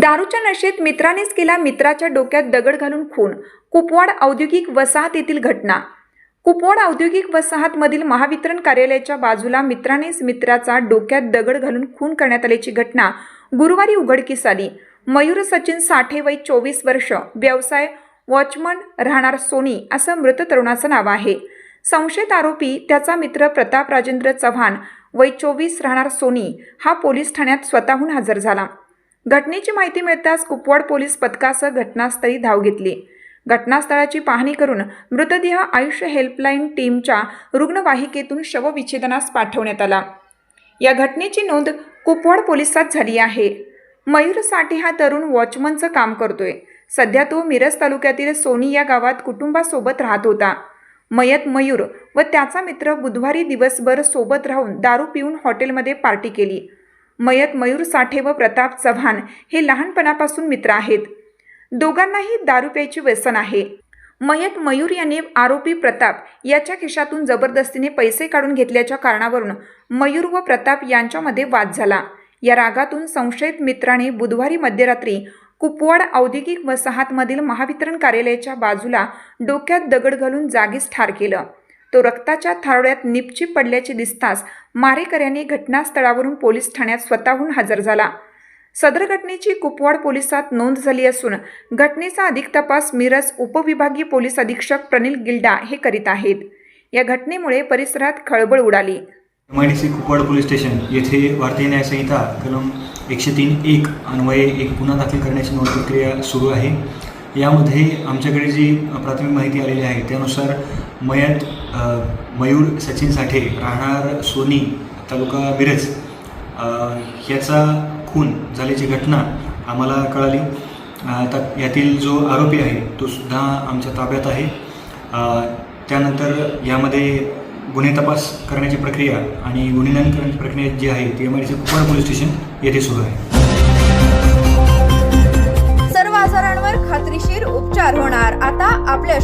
दारूच्या नशेत मित्रानेच केला मित्राच्या डोक्यात दगड घालून खून. कुपवाड औद्योगिक वसाहत येथील घटना. कुपवाड औद्योगिक वसाहतमधील महावितरण कार्यालयाच्या बाजूला मित्रानेच मित्राचा डोक्यात दगड घालून खून करण्यात आल्याची घटना गुरुवारी उघडकीस आली. मयूर सचिन साठे वय चोवीस वर्ष व्यवसाय वॉचमन राहणार सोनी असं मृत तरुणाचं नाव आहे. संशयित आरोपी त्याचा मित्र प्रताप राजेंद्र चव्हाण वय चोवीस राहणार सोनी हा पोलीस ठाण्यात स्वतःहून हजर झाला. घटनेची माहिती मिळताच कुपवाड पोलीस पथकासह घटनास्थळी धाव घेतली. घटनास्थळाची पाहणी करून मृतदेह आयुष्य हेल्पलाईन टीमच्या रुग्णवाहिकेतून शवविच्छेदनास पाठवण्यात आला. या घटनेची नोंद कुपवाड पोलिसात झाली आहे. मयूर साठे हा तरुण वॉचमनचं काम करतोय. सध्या तो मिरज तालुक्यातील सोनी या गावात कुटुंबासोबत राहत होता. मयत मयूर व त्याचा मित्र बुधवारी दिवसभर सोबत राहून दारू पिऊन हॉटेलमध्ये पार्टी केली. मयत मयूर साठे व प्रताप चव्हाण हे लहानपणापासून मित्र आहेत. दोघांनाही दारू प्यायचे व्यसन आहे. मयत मयूर यांनी आरोपी प्रताप याच्या खिशातून जबरदस्तीने पैसे काढून घेतल्याच्या कारणावरून मयूर व प्रताप यांच्यामध्ये वाद झाला. या रागातून संशयित मित्राने बुधवारी मध्यरात्री कुपवाड औद्योगिक वसाहतमधील महावितरण कार्यालयाच्या बाजूला डोक्यात दगड घालून जागीच ठार केलं. तो रक्ताच्या थारोळ्यात निपचिप पडल्याचे दिसताच मारेकऱ्यांनी घटनास्थळावरून पोलीस ठाण्यात स्वतःहून हजर झाला. सदर घटनेची कुपवाड पोलिसात नोंद झाली असून घटनेचा अधिक तपास मिरज उपविभागीय पोलीस अधीक्षक प्रनिल गिल्डा हे करीत आहेत. या घटनेमुळे परिसरात खळबळ उडाली. M I D C Kupwad police station येथे भारतीय न्यायसंहिता कलम एकशे तीन एक अन्वये एक गुन्हा दाखल करण्याची नोंद प्रक्रिया सुरू आहे. यामध्ये आमच्याकडे जी प्राथमिक माहिती आलेली आहे त्यानुसार मयत मयूर सचिन साठे राहणार सोनी तालुका मिरज याचा खून झाल्याची घटना आम्हाला कळाली. आता यातील जो आरोपी आहे तो सुद्धा आमच्या ताब्यात आहे. त्यानंतर यामध्ये गुन्हे तपास करण्याची प्रक्रिया आणि गुन्हे नोंद करण्याची प्रक्रिया जी आहे ती M I D C Kupwad police station येथे सुरू आहे.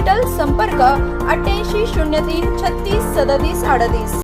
हॉस्पिटल संपर्क अठ्ठ्याऐंशी शून्य तीन छत्तीस सदतीस अडतीस.